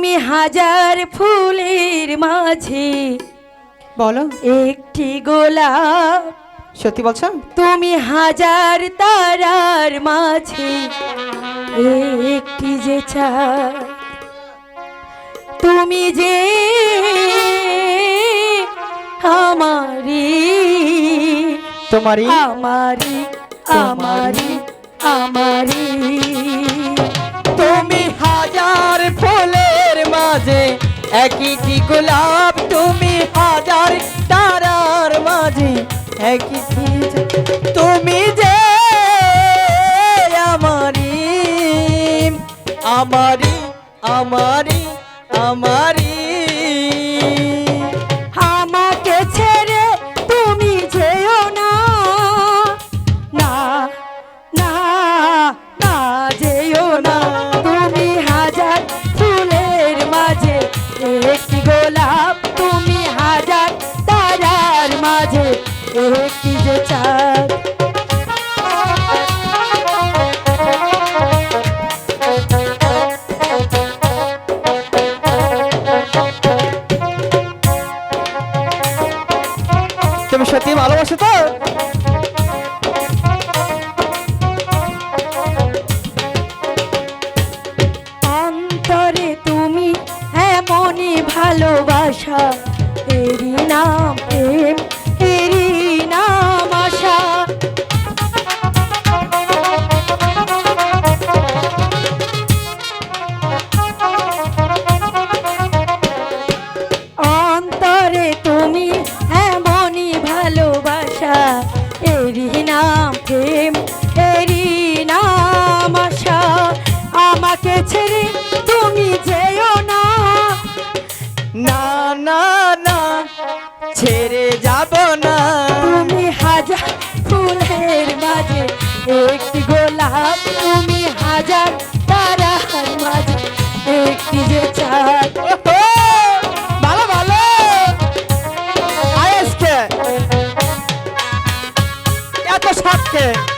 তুমি হাজার ফুলের মাঝে বলো। একটি গোলাপ। সত্যি বলছো? তুমি হাজার তারার মাঝে একটি যে তুমি যে আমারি তোমারই আমারি আমারি আমারি তুমি হাজার ফুলের মাঝে একইটি গোলাপ? তুমি হাজার তারার মাঝে। একটি তুমি যে আমারি আমারি আমারি আমারি ভালোবাসো তো? অন্তরে তুমি ভালোবাসা এরই নাম প্রেম। নাম প্রেম এরই নাম আশা। আমাকে ছেড়ে তুমি যেও না। না না না ছেড়ে যাব না। তুমি হাজার ফুলের মাঝে একটি গোলাপ। তুমি হাজার তারার মাঝে একটি যে চাঁদ। Yeah.